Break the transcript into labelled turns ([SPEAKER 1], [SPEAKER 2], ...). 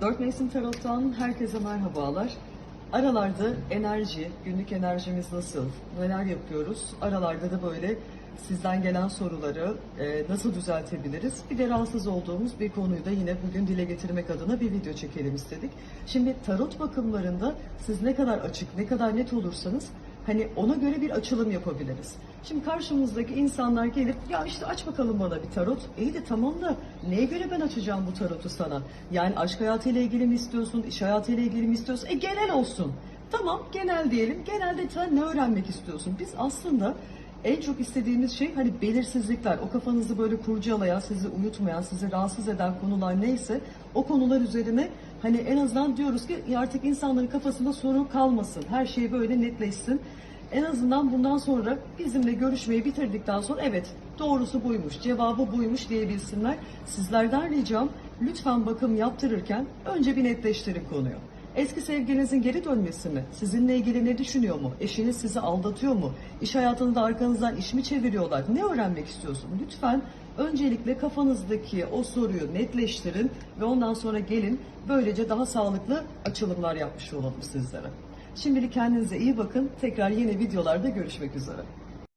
[SPEAKER 1] 4 Mevsim Tarot'tan herkese merhabalar. Aralarda enerji, günlük enerjimiz nasıl, neler yapıyoruz? Aralarda da böyle sizden gelen soruları e, nasıl düzeltebiliriz? Bir de rahatsız olduğumuz bir konuyu da yine bugün dile getirmek adına bir video çekelim istedik. Şimdi tarot bakımlarında siz ne kadar açık, ne kadar net olursanız hani ona göre bir açılım yapabiliriz. Şimdi karşımızdaki insanlar gelip ya işte aç bakalım bana bir tarot. İyi de tamam da neye göre ben açacağım bu tarotu sana? Yani aşk hayatıyla ilgili mi istiyorsun, iş hayatıyla ilgili mi istiyorsun? E genel olsun. Tamam genel diyelim. Genelde sen ne öğrenmek istiyorsun? Biz aslında en çok istediğimiz şey hani belirsizlikler, o kafanızı böyle kurcalayan, sizi uyutmayan, sizi rahatsız eden konular neyse o konular üzerine hani en azından diyoruz ki artık insanların kafasında sorun kalmasın. Her şey böyle netleşsin. En azından bundan sonra bizimle görüşmeyi bitirdikten sonra evet doğrusu buymuş, cevabı buymuş diyebilsinler. Sizlerden ricam lütfen bakım yaptırırken önce bir netleştirin konuyu. Eski sevgilinizin geri dönmesi mi? Sizinle ilgili ne düşünüyor mu? Eşiniz sizi aldatıyor mu? İş hayatında arkanızdan iş mi çeviriyorlar? Ne öğrenmek istiyorsun? Lütfen öncelikle kafanızdaki o soruyu netleştirin ve ondan sonra gelin böylece daha sağlıklı açılımlar yapmış olalım sizlere. Şimdilik kendinize iyi bakın. Tekrar yeni videolarda görüşmek üzere.